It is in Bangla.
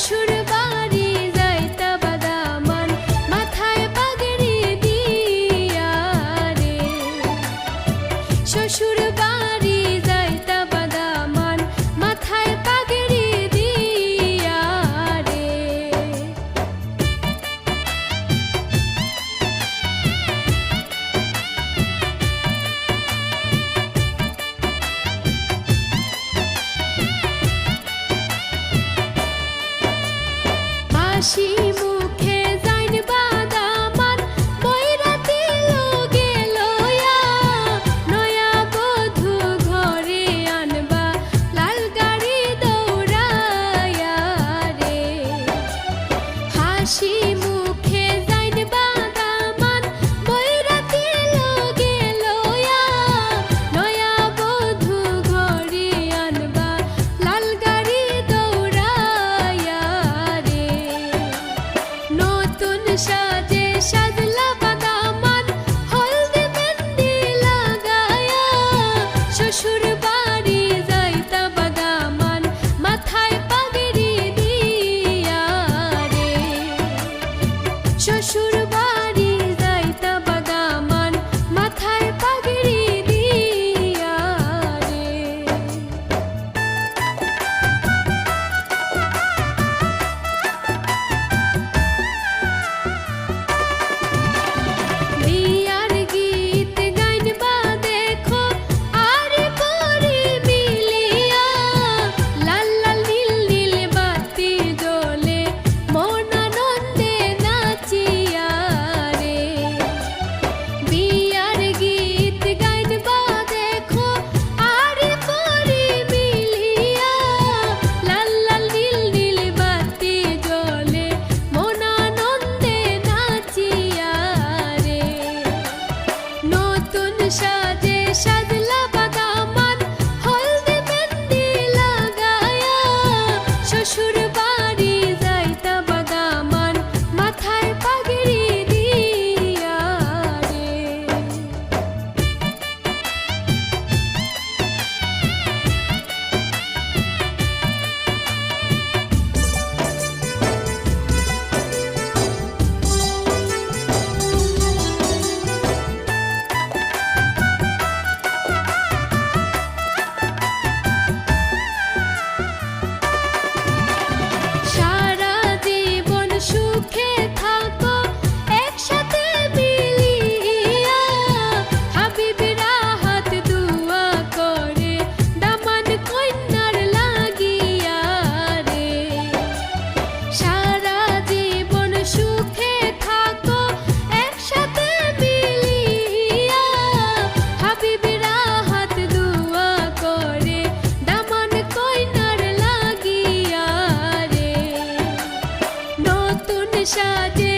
শ্বশুর বাড়ি মাথায় হাসি মুখে জাইন বাদামার বৈরাতি লোগে লয়া, নয়া বধু ঘরে আনবা, লাল গাড়ি দৌড়ায়া রে। হাসি সাজে